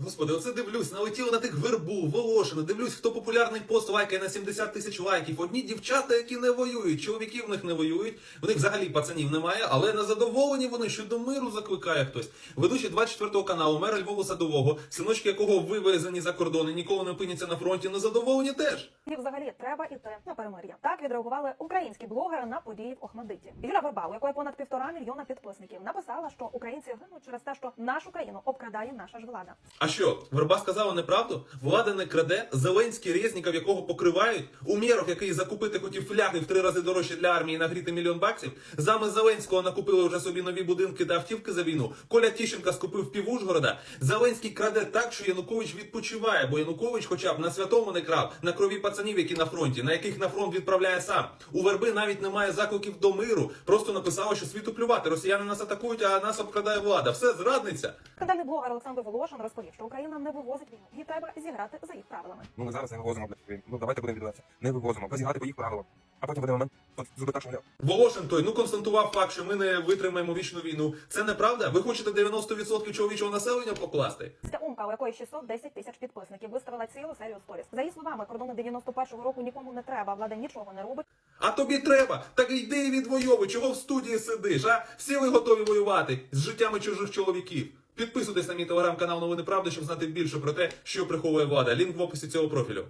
Господи, оце дивлюсь, налетіло на тих вербу, Волошина, дивлюсь, хто популярний пост лайкає на 70 тисяч лайків. Одні дівчата, які не воюють, чоловіки в них не воюють, в них взагалі пацанів немає, але незадоволені вони, що до миру закликає хтось. Ведучий 24 каналу, мера Львову Садового, синочки якого вивезені за кордони, ніколи не опиняться на фронті, незадоволені теж. І взагалі треба іти на перемир'я. Так відреагували українські блогери на події в Охмадиті. Юля Верба, у якої понад півтора мільйона підписників, написала, що українці гинуть через те, що нашу країну обкрадає наша ж влада. Що, Верба сказала неправду? Влада не краде, Зеленський Резніков, якого покривають, Умєров, який закупити хотів фляги в три рази дорожче для армії нагріти мільйон баксів, зами Зеленського накупили вже собі нові будинки та автівки за війну. Коля Тіщенка скупив пів Ужгорода. Зеленський краде так, що Янукович відпочиває, бо Янукович хоча б на святому не крав, на крові пацанів, які на фронті, на яких на фронт відправляє сам. У Верби навіть немає закликів до миру. Просто написала, що світу плювати. Росіяни нас атакують, а нас обкрадає влада. Все зрадниця. Скандальний блогер Олександр Волошин розповів, що Україна не вивозить війну, і треба зіграти за їх правилами. Ну ми зараз не вивозимо, блядь. Ну давайте будемо віддаватися. Не вивозимо, позігати по їх правилам. А потім буде момент, от зробити так, що вони Волошин той ну констатував факт, що ми не витримаємо вічну війну. Це неправда? Ви хочете 90% чоловічого населення покласти? Ця умка, у якої 610 тисяч підписників, виставила цілу серію сторіс. За її словами, кордони 91-го року нікому не треба, влада нічого не робить. А тобі треба. Так йди і відвоюй. Чого в студії сидиш? А всі ви готові воювати з життями чужих чоловіків. Підписуйтесь на мій телеграм-канал Новини Правди, щоб знати більше про те, що приховує влада. Лінк в описі цього профілю.